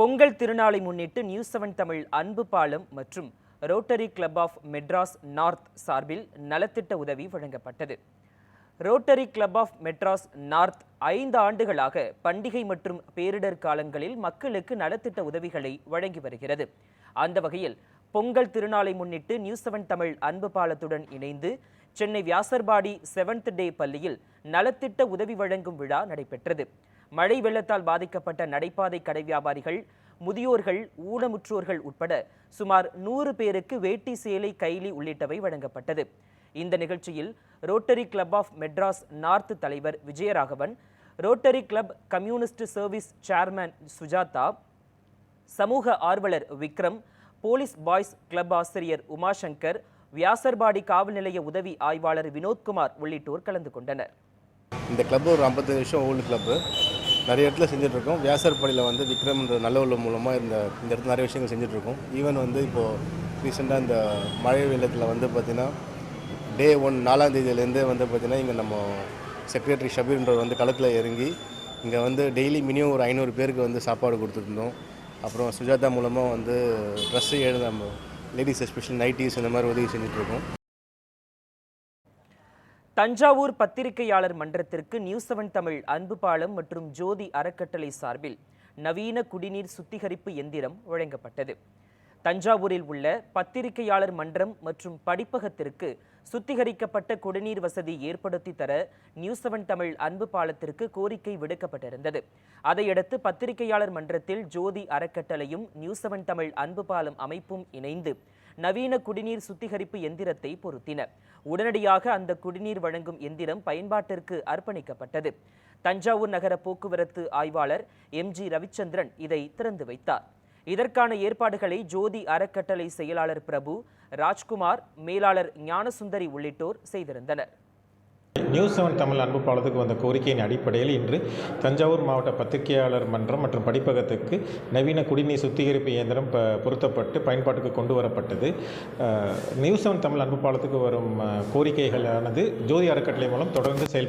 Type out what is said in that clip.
பொங்கல் திருநாளை முன்னிட்டு news seven Tamil Anbu Palam மற்றும் rotary club of Madras north சார்பில் நலத்திட்ட உதவி வழங்கப்பட்டது. Rotary club of Madras north ஐந்து ஆண்டுகளாக பண்டிகை மற்றும் பேரிடர் காலங்களில் மக்களுக்கு நலத்திட்ட உதவிகளை வழங்கி வருகிறது. அந்த வகையில் பொங்கல் திருநாளை முன்னிட்டு நியூஸ் செவன் தமிழ் அன்பு பாலத்துடன் இணைந்து சென்னை வியாசர்பாடி செவன்த் டே பள்ளியில் நலத்திட்ட உதவி வழங்கும் விழா நடைபெற்றது. மழை வெள்ளத்தால் பாதிக்கப்பட்ட நடைபாதை கடை வியாபாரிகள் முதியோர்கள் ஊனமுற்றோர்கள் உட்பட சுமார் நூறு பேருக்கு வேட்டி சேலை கைலி உள்ளிட்டவை வழங்கப்பட்டது. இந்த நிகழ்ச்சியில் rotary club of Madras north தலைவர் Vijayaraghavan rotary club communist service chairman Sujatha சமூக ஆர்வலர் விக்ரம் போலீஸ் பாய்ஸ் கிளப் ஆசிரியர் உமாசங்கர் வியாசர்பாடி காவல் நிலைய உதவி ஆய்வாளர் வினோத்குமார் உள்ளிட்டோர் கலந்து கொண்டனர். இந்த கிளப் ஒரு ஐம்பத்தஞ்சு வருஷம் ஓல்டு கிளப்பு நிறைய இடத்துல செஞ்சுட்ருக்கோம். வியாசர்பாடியில் வந்து விக்ரம்ன்ற நல்ல உள்ள மூலமாக இந்த இந்த இடத்துல நிறைய விஷயங்கள் செஞ்சுட்ருக்கோம். ஈவன் வந்து இப்போது ரீசெண்டாக இந்த மழை வெள்ளத்தில் வந்து பார்த்திங்கன்னா டே ஒன் நாலாம் தேதியிலேருந்தே வந்து பார்த்திங்கன்னா இங்கே நம்ம செக்ரட்டரி ஷபீர்ன்றவர் வந்து களத்தில் இறங்கி இங்கே வந்து டெய்லி மினிமம் ஒரு ஐநூறு பேருக்கு வந்து சாப்பாடு கொடுத்துருந்தோம் அப்புறம் சுஜாதா மூலமாக வந்து ட்ரெஸ்ஸு எழுத நம்ம லேடிஸ் எஸ்பெஷல் நைட்டிஸ் இந்த மாதிரி உதவி செஞ்சுட்ருக்கோம். தஞ்சாவூர் பத்திரிகையாளர் மன்றத்திற்கு நியூஸ் செவன் தமிழ் அன்பு பாலம் மற்றும் ஜோதி அறக்கட்டளை சார்பில் நவீன குடிநீர் சுத்திகரிப்பு எந்திரம் வழங்கப்பட்டது. தஞ்சாவூரில் உள்ள பத்திரிகையாளர் மன்றம் மற்றும் படிப்பகத்திற்கு சுத்திகரிக்கப்பட்ட குடிநீர் வசதி ஏற்படுத்தி தர நியூஸ் செவன் தமிழ் அன்பு பாலத்திற்கு கோரிக்கை விடுக்கப்பட்டிருந்தது. அதையடுத்து பத்திரிகையாளர் மன்றத்தில் ஜோதி அறக்கட்டளையும் நியூஸ் செவன் தமிழ் அன்பு பாலம் அமைப்பும் இணைந்து நவீன குடிநீர் சுத்திகரிப்பு எந்திரத்தை பொருத்தினர் உடனடியாக அந்த குடிநீர் வழங்கும் எந்திரம் பயன்பாட்டிற்கு அர்ப்பணிக்கப்பட்டது. தஞ்சாவூர் நகர போக்குவரத்து ஆய்வாளர் எம் ஜி ரவிச்சந்திரன் இதை திறந்து வைத்தார். இதற்கான ஏற்பாடுகளை ஜோதி அறக்கட்டளை செயலாளர் பிரபு ராஜ்குமார் மேலாளர் ஞானசுந்தரி உள்ளிட்டோர் செய்திருந்தனர். நியூஸ் செவன் தமிழ் அன்பு பாலத்துக்கு வந்த கோரிக்கையின் அடிப்படையில் இன்று தஞ்சாவூர் மாவட்ட பத்திரிகையாளர் மன்றம் மற்றும் படிப்பகத்துக்கு நவீன குடிநீர் சுத்திகரிப்பு இயந்திரம் ப பொருத்தப்பட்டு பயன்பாட்டுக்கு கொண்டு வரப்பட்டது. நியூஸ் செவன் தமிழ் அன்பு பாலத்துக்கு வரும் கோரிக்கைகளானது ஜோதி அறக்கட்டளை மூலம் தொடர்ந்து செயல்